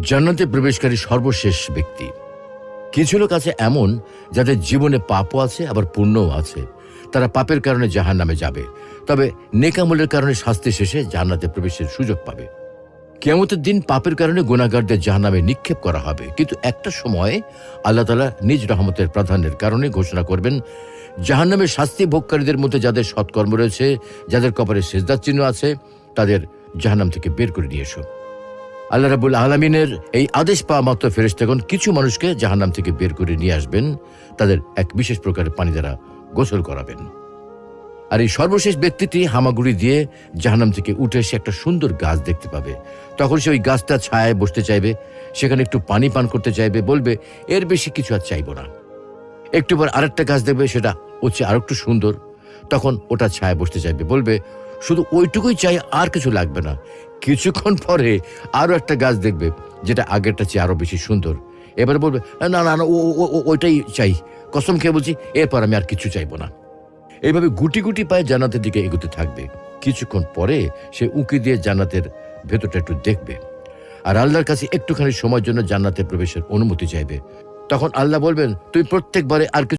জান্নাতে প্রবেশকারী সর্বশেষ ব্যক্তি। কিছু লোক আছে এমন যাদের জীবনে পাপও আছে, আবার পুণ্যও আছে। তারা পাপের কারণে জাহান নামে যাবে। তবে নেকামলের কারণে শাস্তি শেষে জান্নাতে প্রবেশের সুযোগ পাবে। কেমতের দিন পাপের কারণে গুণাগারদের জাহান্নামে নিক্ষেপ করা হবে। কিন্তু একটা সময় আল্লাহ তালা নিজ রহমতের প্রাধান্যের কারণে ঘোষণা করবেন জাহান্নামের শাস্তি ভোগকারীদের মধ্যে যাদের সৎকর্ম রয়েছে, যাদের কপালে সেজদার চিহ্ন আছে, তাদের জাহান্নাম থেকে বের করে নিয়ে এসো। আল্লাহ রাবুল আলমিনের এই আদেশ পাওয়া মাত্র ফেরেস্তাগণ কিছু মানুষকে জাহান্নাম থেকে বের করে নিয়ে আসবেন, তাদের এক বিশেষ প্রকারের পানি দ্বারা গোসল করাবেন। আর এই সর্বশেষ ব্যক্তিটি হামাগুড়ি দিয়ে জাহান্নাম থেকে উঠে এসে একটা সুন্দর গাছ দেখতে পাবে। তখন সে ওই গাছটা ছায়ায় বসতে চাইবে, সেখানে একটু পানি পান করতে চাইবে, বলবে, এর বেশি কিছু আর চাইব না। একটু পর আরেকটা গাছ দেখবে, সেটা হচ্ছে আর একটু সুন্দর। তখন ওটা ছায়া বসতে চাইবে, বলবে, শুধু ওইটুকুই চাই, আর কিছু লাগবে না। কিছুক্ষণ পরে আরও একটা গাছ দেখবে, যেটা আগেরটা চেয়ে আরও বেশি সুন্দর। এবার বলবে, না না না ওইটাই চাই। কসম খেয়ে বলছি, এরপর আমি আর কিছু চাইব না। এইভাবে গুটি গুটি পায়ে জান্নাতের দিকে এগোতে থাকবে। কিছুক্ষণ পরে সে উঁকি দিয়ে জান্নাতের ভেতরটা একটু দেখবে। আর আল্লাহর কাছে একটুখানি সময়ের জন্য জান্নাতে প্রবেশের অনুমতি চাইবে। তখন আল্লাহ বলবেন তুমি প্রত্যেকবারে আর